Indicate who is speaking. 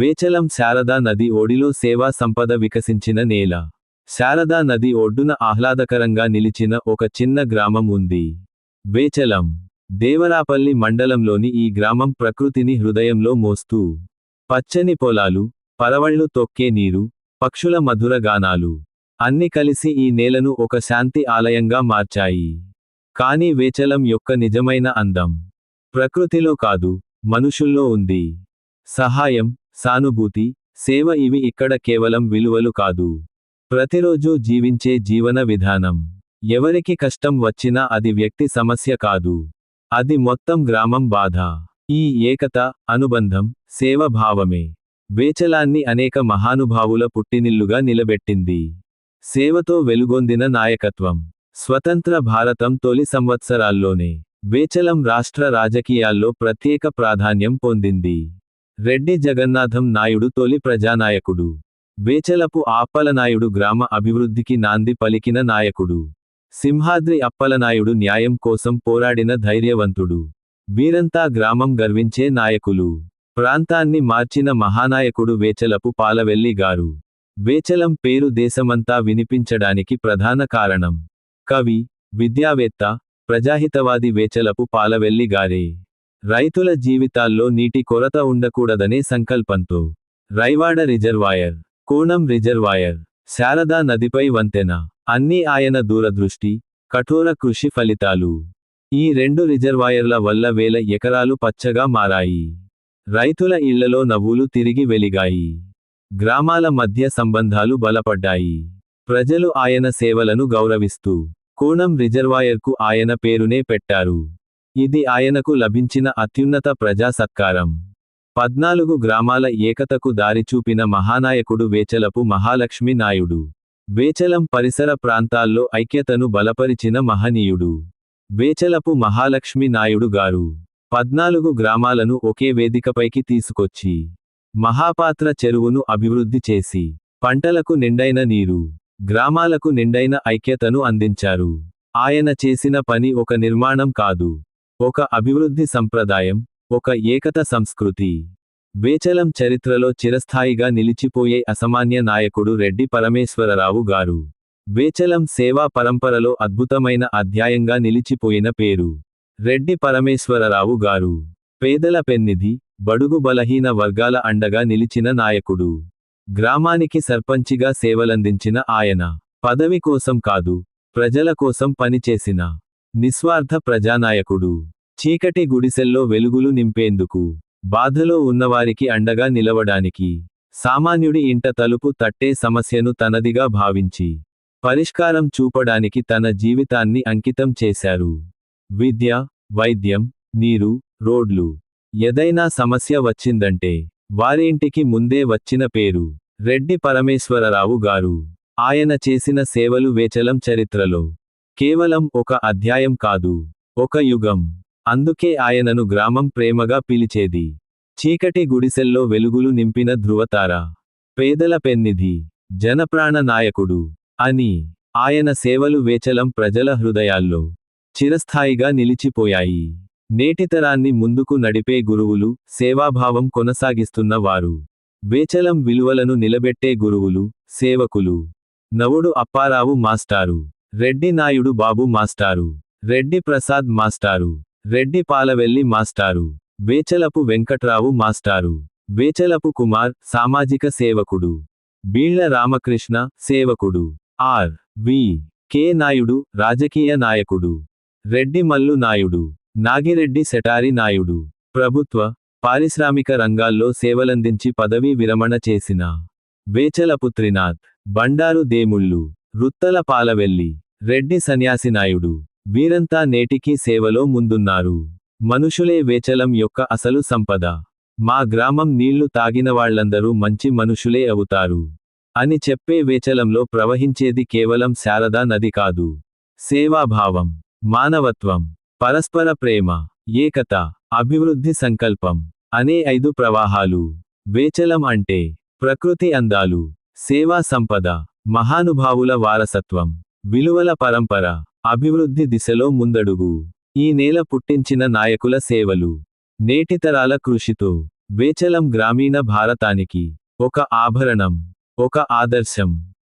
Speaker 1: వేచలం శారదా నది ఒడిలో సేవా సంపద వికసించిన నేల. శారదా నది ఒడ్డున ఆహ్లాదకరంగా నిలిచిన ఒక చిన్న గ్రామం ఉంది. వేచలం దేవరాపల్లి మండలంలోని ఈ గ్రామం ప్రకృతిని హృదయంలో మోస్తూ పచ్చని పొలాలు పరవళ్ళు తొక్కే నీరు పక్షుల మధుర గానాలు అన్ని కలిసి ఈ నేలను ఒక శాంతి ఆలయంగా మార్చాయి. కాని వేచలం యొక్క నిజమైన అందం ప్రకృతిలో కాదు మనుషుల్లో ఉంది. సహాయం సానుభూతి సేవ ఇవి ఇక్కడ కేవలం విలువలు కాదు. ప్రతిరోజు జీవించే జీవన విధానం. ఎవరికి కష్టం వచ్చినా అది వ్యక్తి సమస్య కాదు. అది మొత్తం గ్రామం బాధ. ఈ ఏకత అనుబంధం సేవ భావమే. వేచలాన్ని అనేక మహానుభావుల పుట్టినిల్లుగా నిలబెట్టింది. సేవతో వెలుగొందిన నాయకత్వం. స్వతంత్ర భారతం తొలి సంవత్సరాల్లోనే. వేచలం రాష్ట్ర రాజకీయాల్లో ప్రత్యేక ప్రాధాన్యం పొందింది. రెడ్డి జగన్నాథం నాయుడు తొలి ప్రజానాయకుడు. వేచలపు ఆప్పలనాయుడు గ్రామ అభివృద్ధికి నాంది పలికిన నాయకుడు. సింహాద్రి అప్పలనాయుడు న్యాయం కోసం పోరాడిన ధైర్యవంతుడు. వీరంతా గ్రామం గర్వించే నాయకులు. ప్రాంతాన్ని మార్చిన మహానాయకుడు వేచలపు పాలవెల్లి గారు. వేచలం పేరు దేశమంతా వినిపించడానికి ప్రధాన కారణం. కవి విద్యావేత్త ప్రజాహితవాది వేచలపు పాలవెల్లి గారే. రైతుల జీవితాల్లో నీటి కొరత ఉండకూడదనే సంకల్పంతో రైవాడ రిజర్వాయర్ కోణం రిజర్వాయర్ శారదా నదిపై వంతెన అన్ని ఆయన దూరదృష్టి కఠోర కృషి ఫలితాలు. ఈ రెండు రిజర్వాయర్ల వల్ల వేల ఎకరాలు పచ్చగా మారాయి. రైతుల ఇళ్ళలో నవ్వులు తిరిగి వెలిగాయి. గ్రామాల మధ్య సంబంధాలు బలపడ్డాయి. ప్రజలు ఆయన సేవలను గౌరవిస్తూ కోణం రిజర్వాయర్కు ఆయన పేరునే పెట్టారు. ఇది ఆయనకు లభించిన అత్యున్నత ప్రజా సత్కారం పద్నాలుగు గ్రామాల ఏకతకు దారి చూపిన మహానాయకుడు వేచలపు మహాలక్ష్మి నాయుడు. వేచలం పరిసర ప్రాంతాల్లో ఐక్యతను బలపరిచిన మహనీయుడు. వేచలపు మహాలక్ష్మి నాయుడు గారు. పద్నాలుగు గ్రామాలను ఒకే వేదికపైకి తీసుకొచ్చి మహాపాత్ర చెరువును అభివృద్ధి చేసి పంటలకు నిండైన నీరు గ్రామాలకు నిండైన ఐక్యతను అందించారు. ఆయన చేసిన పని ఒక నిర్మాణం కాదు. ఒక అభివృద్ధి సంప్రదాయం ఒక ఏకత సంస్కృతి. వేచలం చరిత్రలో చిరస్థాయిగా నిలిచిపోయే అసామాన్య నాయకుడు రెడ్డి పరమేశ్వరరావు గారు. వేచలం సేవా పరంపరలో అద్భుతమైన అధ్యాయంగా నిలిచిపోయిన పేరు. రెడ్డి పరమేశ్వరరావు గారు. పేదల పెన్నిధి బడుగు బలహీన వర్గాల అండగా నిలిచిన నాయకుడు. గ్రామానికి సర్పంచిగా సేవలందించిన ఆయన. పదవి కోసం కాదు ప్రజల కోసం పనిచేసిన నిస్వార్థ ప్రజానాయకుడు. చీకటి గుడిసెల్లో వెలుగులు నింపేందుకు బాధలో ఉన్నవారికి అండగా నిలవడానికి సామాన్యుడి ఇంట తలుపు తట్టే సమస్యను తనదిగా భావించి పరిష్కారం చూపడానికి తన జీవితాన్ని అంకితం చేశారు. విద్య వైద్యం నీరు రోడ్లు ఏదైనా సమస్య వచ్చిందంటే వారింటికి ముందే వచ్చిన పేరు రెడ్డి పరమేశ్వరరావు గారు. ఆయన చేసిన సేవలు వేచలం చరిత్రలో కేవలం ఒక అధ్యాయం కాదు ఒక యుగం. అందుకే ఆయనను గ్రామం ప్రేమగా పిలిచేది. చీకటి గుడిసెల్లో వెలుగులు నింపిన ధృవతార. పేదల పెన్నిధి. జనప్రాణ నాయకుడు. అని ఆయన సేవలు వేచలం ప్రజల హృదయాల్లో చిరస్థాయిగా నిలిచిపోయాయి. నేటితరాన్ని ముందుకు నడిపే గురువులు సేవాభావం కొనసాగిస్తున్న వారు. వేచలం విలువలను నిలబెట్టే గురువులు సేవకులు. నవుడు అప్పారావు మాస్టారు. రెడ్డి నాయుడు బాబు మాస్టారు. రెడ్డి ప్రసాద్ మాస్టారు. రెడ్డి పాలవెల్లి మాస్టారు. వేచలపు వెంకట్రావు మాస్టారు. వేచలపు కుమార్ సామాజిక సేవకుడు. బీళ్ళ రామకృష్ణ సేవకుడు. ఆర్. వి. కె. నాయుడు రాజకీయ నాయకుడు. రెడ్డి మల్లు నాయుడు. నాగిరెడ్డి సెటారి నాయుడు. ప్రభుత్వ పారిశ్రామిక రంగాల్లో సేవలందించి పదవీ విరమణ చేసిన. వేచలపు త్రినాథ్ బండారు దేముళ్ళు. రుత్తల పాలవెల్లి రెడ్డి సన్యాసి నాయుడు వీరంతా నేటికీ సేవలో ముందున్నారు. మనుషులే వేచలం యొక్క అసలు సంపద. మా గ్రామం నీళ్ళు తాగినవాళ్ళందరూ మంచి మనుషులే అవుతారు. అని చెప్పే వేచలంలో ప్రవహించేది కేవలం శారదా నది కాదు. సేవాభావం మానవత్వం పరస్పర ప్రేమ ఏకత అభివృద్ధి సంకల్పం అనే ఐదు ప్రవాహాలు. వేచలం అంటే ప్రకృతి అందాలు సేవా సంపద. మహానుభావుల వారసత్వం. విలువల పరంపర. అభివృద్ధి దిశలో ముందడుగు. ఈ నేల పుట్టించిన నాయకుల సేవలు. నేటితరాల కృషితో. వేచలం గ్రామీణ భారతానికి. ఒక ఆభరణం. ఒక ఆదర్శం.